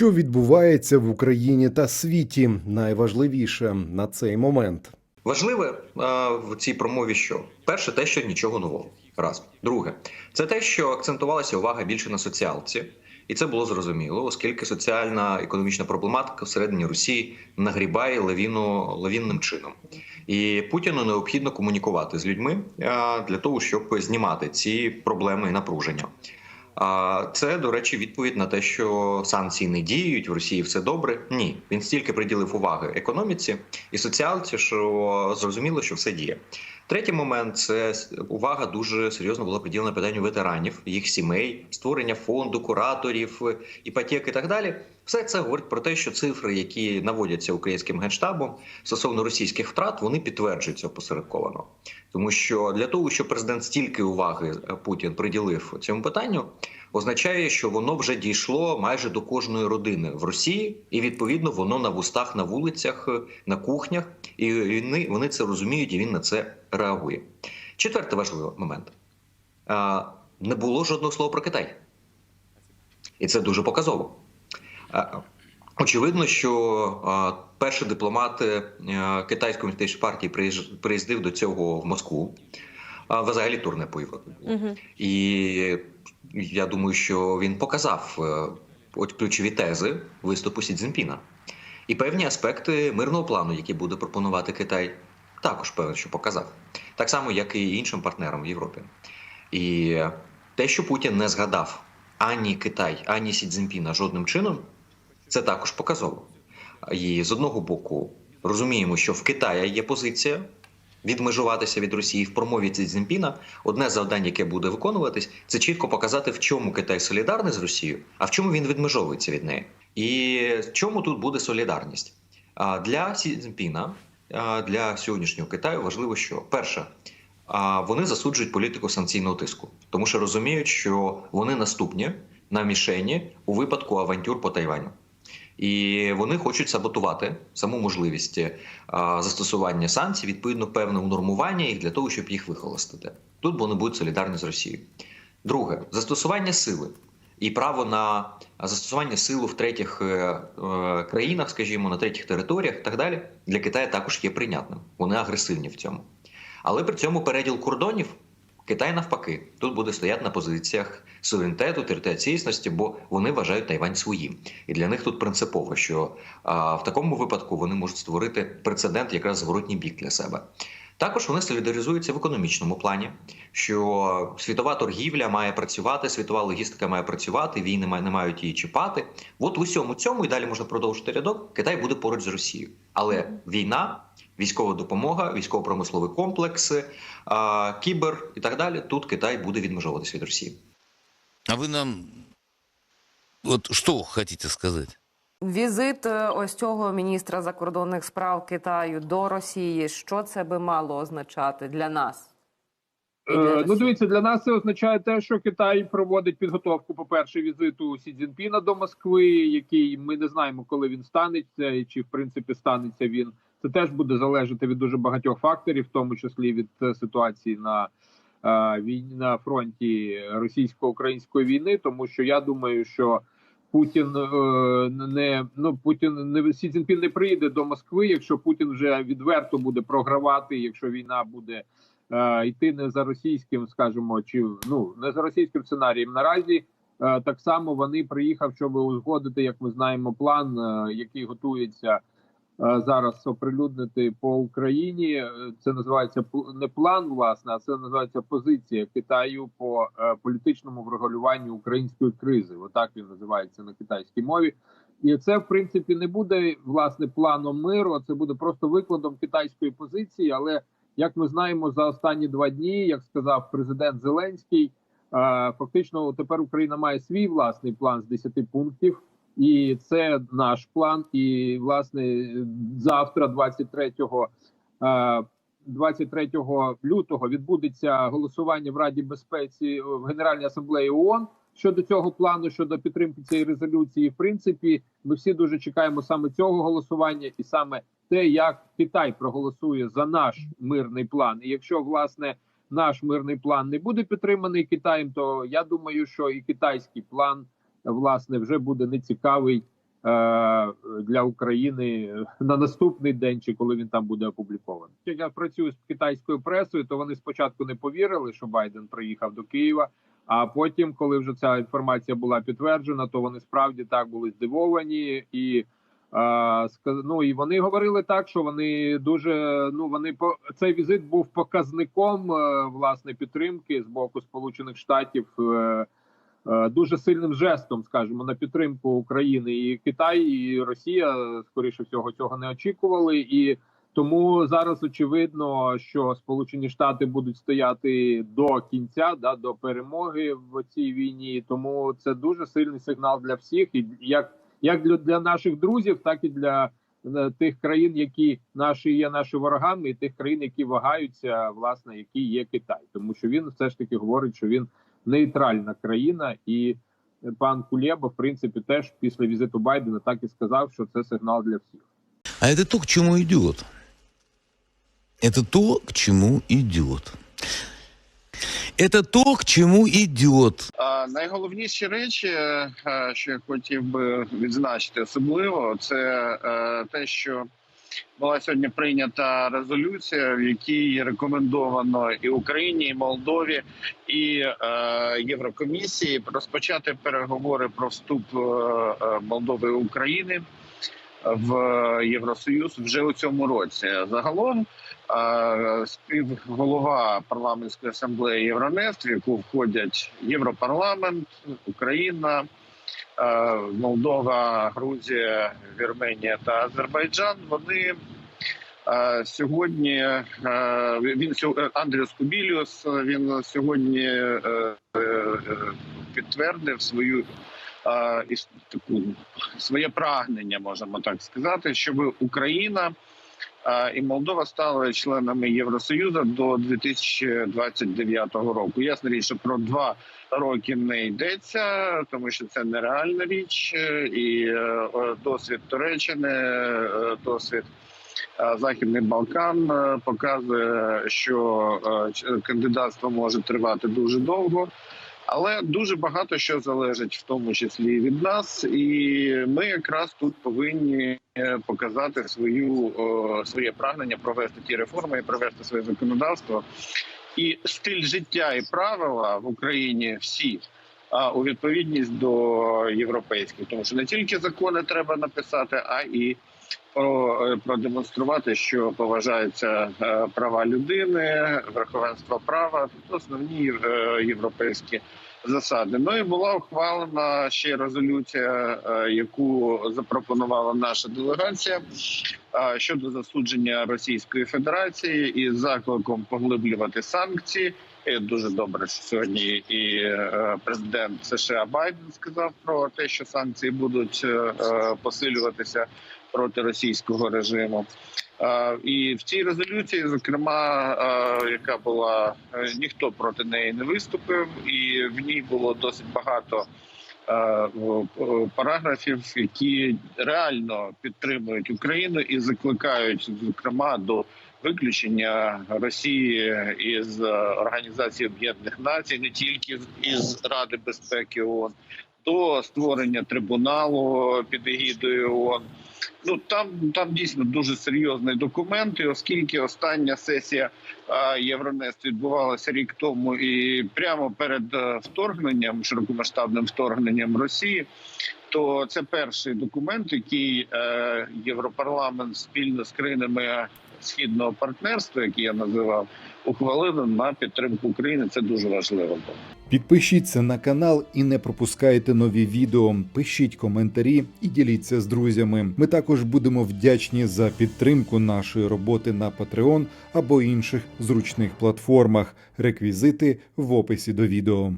Що відбувається в Україні та світі, найважливіше на цей момент. Важливе е, в цій промові, що перше, те, що нічого нового. Раз друге, це те, що акцентувалася увага більше на соціалці, і це було зрозуміло, оскільки соціальна економічна проблематика всередині Росії нагрібає лавіну лавінним чином, і Путіну необхідно комунікувати з людьми для того, щоб знімати ці проблеми і напруження. Це, до речі, відповідь на те, що санкції не діють в Росії все добре. Ні, він стільки приділив уваги економіці і соціалці, що зрозуміло, що все діє. Третій момент це увага дуже серйозно була приділена питанню ветеранів, їх сімей, створення фонду, кураторів, іпотек і так далі. Все це говорить про те, що цифри, які наводяться українським генштабом стосовно російських втрат, вони підтверджуються опосередковано. Тому що для того, щоб президент стільки уваги Путін приділив цьому питанню, означає, що воно вже дійшло майже до кожної родини в Росії, і відповідно воно на вустах, на вулицях, на кухнях, і вони, вони це розуміють, і він на це реагує. Четвертий важливий момент: не було жодного слова про Китай, і це дуже показово. Очевидно, що перший дипломат е, китайської партії приїздив до цього в Москву, а взагалі турне по Європі. Угу. І я думаю, що він показав е, от ключові тези виступу Сі Цзіньпіна. І певні аспекти мирного плану, які буде пропонувати Китай, також певно, що показав. Так само, як і іншим партнерам в Європі. І те, що Путін не згадав ані Китай, ані Сі Цзіньпіна жодним чином, це також показово. І з одного боку розуміємо, що в Китаї є позиція відмежуватися від Росії в промові Цзіньпіна. Одне з завдань, яке буде виконуватись, це чітко показати, в чому Китай солідарний з Росією, а в чому він відмежовується від неї. І в чому тут буде солідарність? А для Цзіньпіна, для сьогоднішнього Китаю важливо, що перше. Вони засуджують політику санкційного тиску, тому що розуміють, що вони наступні на мішені у випадку авантюр по Тайваню. І вони хочуть саботувати саму можливість застосування санкцій, відповідно певне унормування їх для того, щоб їх вихолостити. Тут вони будуть солідарні з Росією. Друге, застосування сили і право на застосування сили в третіх е, е, країнах, скажімо, на третіх територіях і так далі, для Китаю також є прийнятним. Вони агресивні в цьому. Але при цьому переділ кордонів Китай навпаки тут буде стояти на позиціях суверенітету, територіальної цілісності, бо вони вважають Тайвань своїм. І для них тут принципово, що а, в такому випадку вони можуть створити прецедент якраз зворотній бік для себе. Також вони солідаризуються в економічному плані, що світова торгівля має працювати, світова логістика має працювати, війни не мають її чіпати. От в усьому цьому і далі можна продовжити рядок. Китай буде поруч з Росією, але війна, військова допомога, військово-промисловий комплекс, кібер і так далі. Тут Китай буде відмежовуватися від Росії. А ви нам от що хочете сказати? Візит е, ось цього міністра закордонних справ Китаю до Росії. Що це би мало означати для нас? Е, Ну, дивіться, для нас це означає те, що Китай проводить підготовку, по-перше, візиту Сі Цзіньпіна до Москви, який ми не знаємо, коли він станеться, і чи в принципі станеться він. Це теж буде залежати від дуже багатьох факторів, в тому числі від е, ситуації на е, війні на фронті російсько-української війни, тому що я думаю, що Путін не ну Путін не Сі Цзіньпін не приїде до Москви, якщо Путін вже відверто буде програвати, якщо війна буде е, йти не за російським, скажімо, чи ну не за російським сценарієм. Наразі е, так само вони приїхав, щоб узгодити, як ми знаємо, план, е, який готується е, зараз оприлюднити по Україні. Е, Це називається не план, власне, а це називається позиція Китаю по е, політичному врегулюванню української кризи. Отак він називається на китайській мові. І це в принципі не буде власне планом миру. Це буде просто викладом китайської позиції. Але як ми знаємо, за останні два дні, як сказав президент Зеленський, е, фактично тепер Україна має свій власний план з 10 пунктів, і це наш план. І власне завтра, 23 е, 23 лютого, відбудеться голосування в Раді безпеці в Генеральній асамблеї ООН щодо цього плану, щодо підтримки цієї резолюції. В принципі, ми всі дуже чекаємо саме цього голосування, і саме те, як Китай проголосує за наш мирний план. І якщо власне наш мирний план не буде підтриманий Китаєм, то я думаю, що і китайський план власне вже буде нецікавий для України на наступний день, чи коли він там буде опублікований. Я працюю з китайською пресою, то вони спочатку не повірили, що Байден приїхав до Києва. А потім, коли вже ця інформація була підтверджена, то вони справді так були здивовані і. Ну, і вони говорили так, що вони дуже ну вони по цей візит був показником е, власне підтримки з боку Сполучених Штатів. е, е, Дуже сильним жестом, скажімо, на підтримку України і Китай, і Росія, скоріше всього, цього не очікували. І тому зараз очевидно, що Сполучені Штати будуть стояти до кінця, да до перемоги в цій війні. Тому це дуже сильний сигнал для всіх, і як як для, наших друзів, так і для е, тих країн, які наші є наші ворогами, і тих країн, які вагаються, власне, які є Китай, тому що він все ж таки говорить, що він нейтральна країна, і пан Кулєба, в принципі, теж після візиту Байдена так і сказав, що це сигнал для всіх. А это то, к чему идет. Это то, к чему идет. Это то, к чему идет. Найголовніші речі, е, що я хотів би відзначити особливо, це е, те, що була сьогодні прийнята резолюція, в якій рекомендовано і Україні, і Молдові, і е, Єврокомісії розпочати переговори про вступ е, е, Молдови і України в Євросоюз вже у цьому році. Загалом співголова парламентської асамблеї Євронест, в яку входять Європарламент, Україна, Молдова, Грузія, Вірменія та Азербайджан. Вони сьогодні він Андріус Кубіліус. Він сьогодні е, е, підтвердив свою е, іс- таку своє прагнення, можемо так сказати, щоб Україна е, і Молдова стали членами Євросоюзу до 2029 року. Ясна річ, що про два роки не йдеться, тому що це нереальна річ, е, і досвід Туреччини, досвід. Західний Балкан показує, що кандидатство може тривати дуже довго. Але дуже багато що залежить в тому числі від нас, і ми якраз тут повинні е, показати свою своє прагнення провести ті реформи і провести своє законодавство. І стиль життя і правила в Україні всі а у відповідність до європейських, тому що не тільки закони треба написати, а і е, продемонструвати, що поважаються е, права людини, верховенство права, основні європейські засади. Ну і була ухвалена ще резолюція, е, яку запропонувала наша делегація е, щодо засудження Російської Федерації із закликом поглиблювати санкції. І дуже добре, що сьогодні і е, президент США Байден сказав про те, що санкції будуть посилюватися проти російського режиму. Е, І в цій резолюції, зокрема, е, яка була е, ніхто проти неї не виступив, і в ній було досить багато параграфів, які реально підтримують Україну і закликають, зокрема, до виключення Росії із Організації Об'єднаних Націй, не тільки із Ради безпеки ООН, до створення трибуналу під егідою ООН. Ну там там дійсно дуже серйозний документ, і оскільки остання сесія Євронест відбувалася рік тому, і прямо перед е, вторгненням, широкомасштабним вторгненням Росії, то це перший документ, який е, Європарламент спільно з країнами східного партнерства, який я називав, ухвалив на підтримку України. Це дуже важливо. Підпишіться на канал і не пропускайте нові відео. Пишіть коментарі і діліться з друзями. Ми також будемо вдячні за підтримку нашої роботи на Patreon або інших зручних платформах. Реквізити в описі до відео.